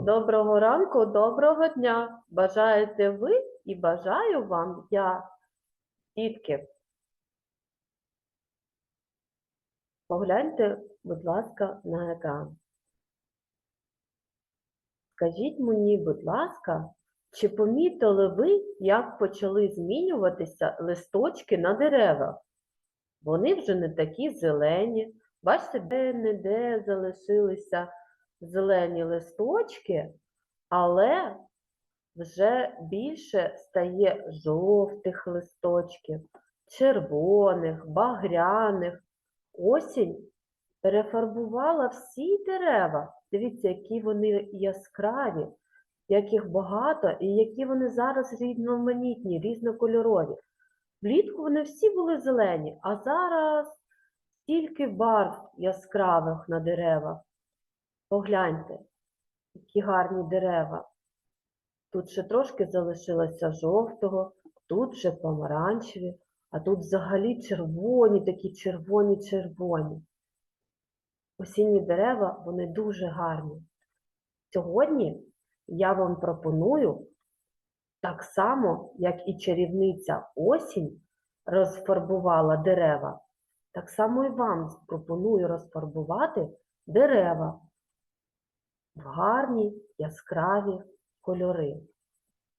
Доброго ранку, доброго дня. Бажаєте ви і бажаю вам я. Дітки, погляньте, будь ласка, на екран. Скажіть мені, будь ласка, чи помітили ви, як почали змінюватися листочки на деревах? Вони вже не такі зелені. Бачите, де-не-де залишилися зелені листочки, але вже більше стає жовтих листочків, червоних, багряних. Осінь перефарбувала всі дерева. Дивіться, які вони яскраві, як їх багато, і які вони зараз різноманітні, різнокольорові. Влітку вони всі були зелені, а зараз стільки барв яскравих на деревах. Погляньте, які гарні дерева. Тут ще трошки залишилося жовтого, тут ще помаранчеві, а тут взагалі червоні, такі червоні-червоні. Осінні дерева, вони дуже гарні. Сьогодні я вам пропоную так само, як і чарівниця осінь розфарбувала дерева, так само і вам пропоную розфарбувати дерева в гарні яскраві кольори.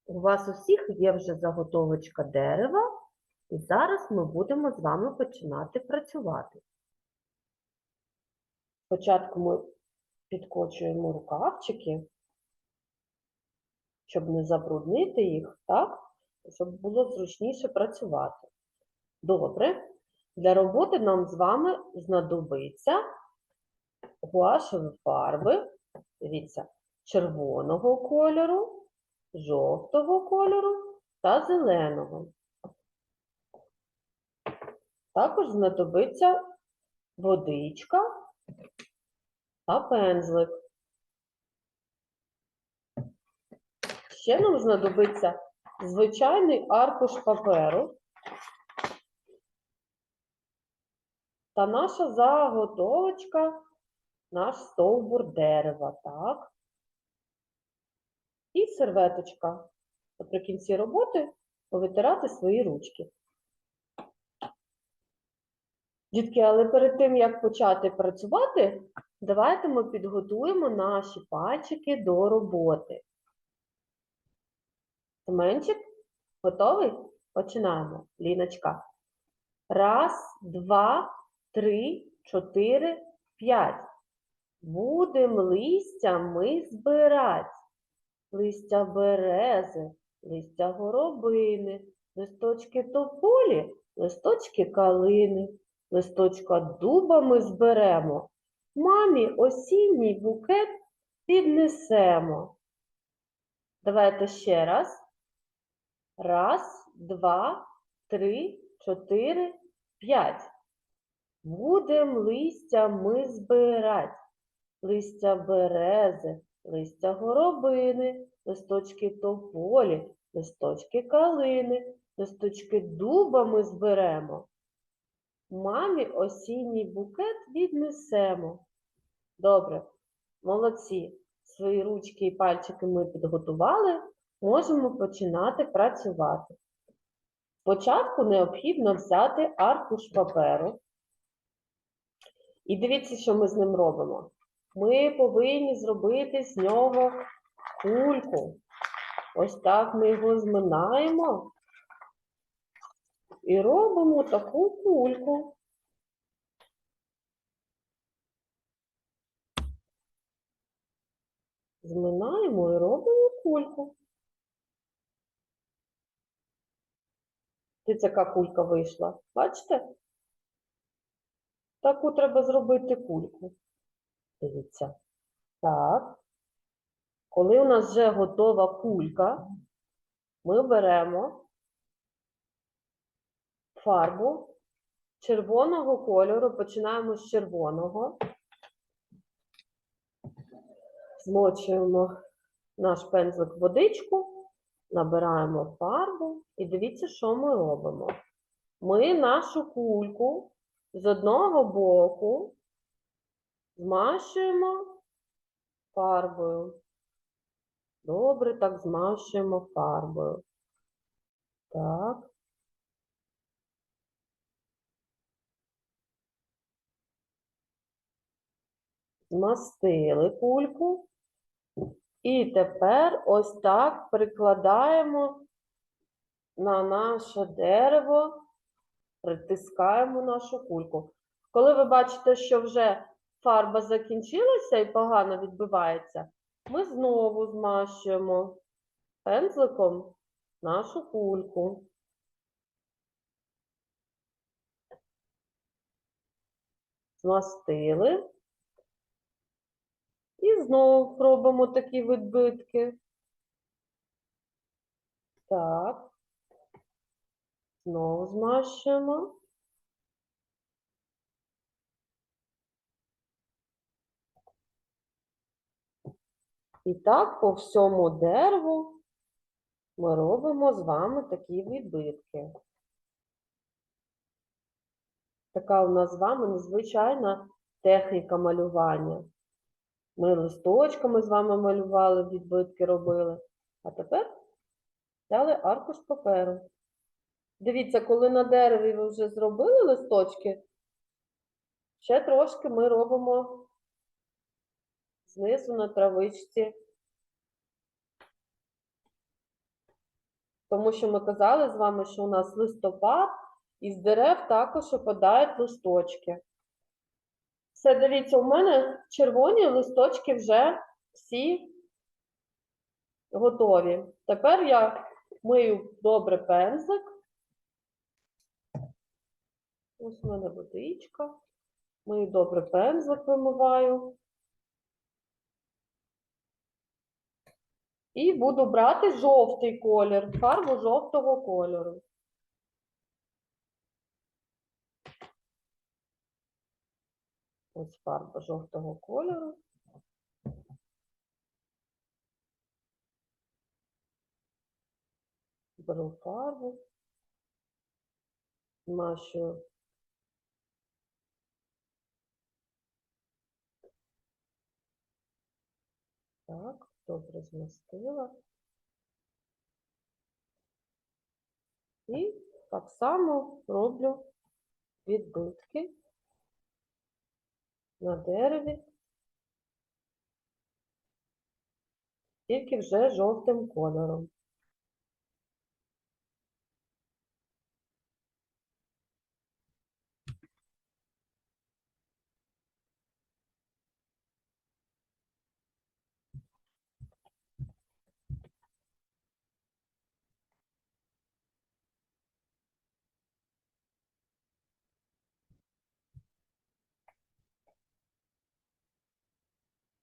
У вас усіх є вже заготовочка дерева, і зараз ми будемо з вами починати працювати. Спочатку ми підкочуємо рукавчики, щоб не забруднити їх, так? Щоб було зручніше працювати. Добре. Для роботи нам з вами знадобиться гуашеві фарби, дивіться, червоного кольору, жовтого кольору та зеленого. Також знадобиться водичка та пензлик. Ще нам знадобиться звичайний аркуш паперу та наша заготовочка, наш стовбур дерева, так? І серветочка. Наприкінці роботи повитирати свої ручки. Дітки, але перед тим, як почати працювати, давайте ми підготуємо наші пальчики до роботи. Семенчик, готовий? Починаємо. Ліночка. Раз, два, три, чотири, п'ять. Будем листя ми збирать. Листя берези, листя горобини, листочки тополі, листочки калини, листочка дуба ми зберемо. Мамі осінній букет піднесемо. Давайте ще раз. Раз, два, три, чотири, п'ять. Будем листя ми збирать. Листя берези, листя горобини, листочки тополі, листочки калини, листочки дуба ми зберемо. Мамі осінній букет віднесемо. Добре, молодці. Свої ручки і пальчики ми підготували, можемо починати працювати. Спочатку необхідно взяти аркуш паперу. І дивіться, що ми з ним робимо. Ми повинні зробити з нього кульку. Ось так ми його зминаємо і робимо таку кульку. Зминаємо і робимо кульку. Дивіться, яка кулька вийшла. Бачите? Таку треба зробити кульку. Дивіться. Так. Коли у нас вже готова кулька, ми беремо фарбу червоного кольору, починаємо з червоного. Змочуємо наш пензлик в водичку, набираємо фарбу і дивіться, що ми робимо. Ми нашу кульку з одного боку змащуємо фарбою. Добре, так змащуємо фарбою. Так. Змастили кульку. І тепер ось так прикладаємо на наше дерево, притискаємо нашу кульку. Коли ви бачите, що вже фарба закінчилася і погано відбивається, ми знову змащуємо пензликом нашу кульку. Змастили. І знову робимо такі відбитки. Так. Знову змащуємо. І так по всьому дереву ми робимо з вами такі відбитки. Така у нас з вами незвичайна техніка малювання. Ми листочками з вами малювали, відбитки робили. А тепер взяли аркуш паперу. Дивіться, коли на дереві ви вже зробили листочки, ще трошки ми робимо знизу на травичці. Тому що ми казали з вами, що у нас листопад, і з дерев також опадають листочки. Все, дивіться, у мене червоні листочки вже всі готові. Тепер я мию добре пензлик. Ось у мене водичка. Мию добре пензлик вимиваю. І буду брати жовтий колір, фарбу жовтого кольору. Ось фарба жовтого кольору. Беру фарбу. Змащую Так, добре змістила. І так само роблю відбитки на дереві, тільки вже жовтим кольором.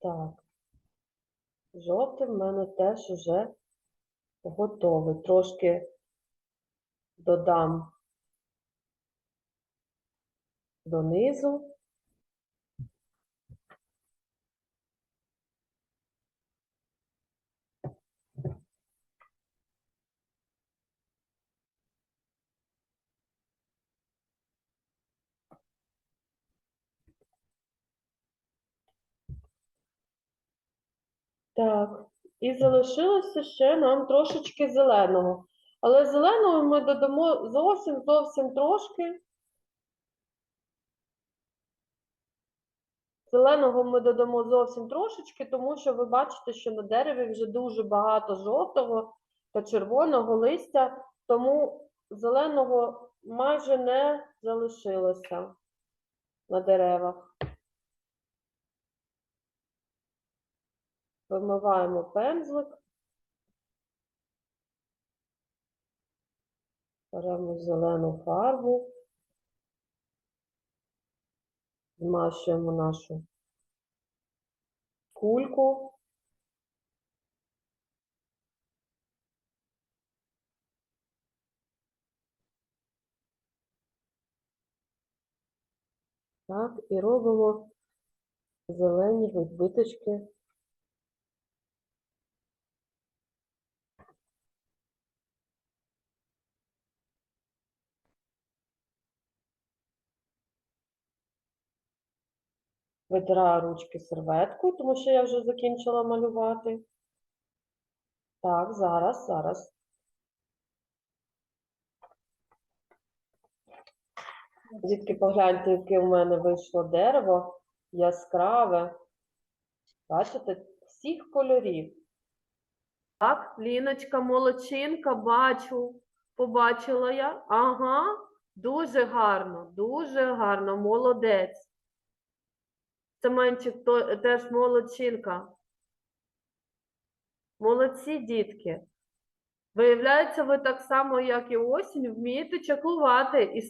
Так. Жовтий в мене теж уже готовий. Трошки додам донизу. Так, і залишилося ще нам трошечки зеленого. Але зеленого ми додамо зовсім зовсім трошки. Зеленого ми додамо зовсім трошечки, тому що ви бачите, що на дереві вже дуже багато жовтого та червоного листя, тому зеленого майже не залишилося на деревах. Вимиваємо пензлик. Беремо зелену фарбу. Змащуємо нашу кульку. Так, і робимо зелені відбиточки. Витираю ручки серветкою, тому що я вже закінчила малювати. Так, зараз, зараз. Дітки, погляньте, яке в мене вийшло дерево яскраве. Бачите, всіх кольорів. Так, Ліночка, молодчинка, бачу. Побачила я. Ага, дуже гарно, дуже гарно, молодець. Семенчик то, теж молодчинка. Молодці, дітки. Виявляється, ви так само, як і осінь, вмієте чаклувати і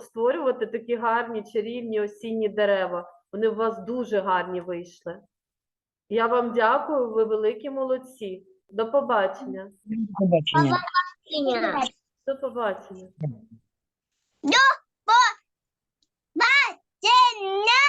створювати такі гарні чарівні осінні дерева. Вони у вас дуже гарні вийшли. Я вам дякую, ви великі молодці. До побачення. Побачення. До побачення. Бачення.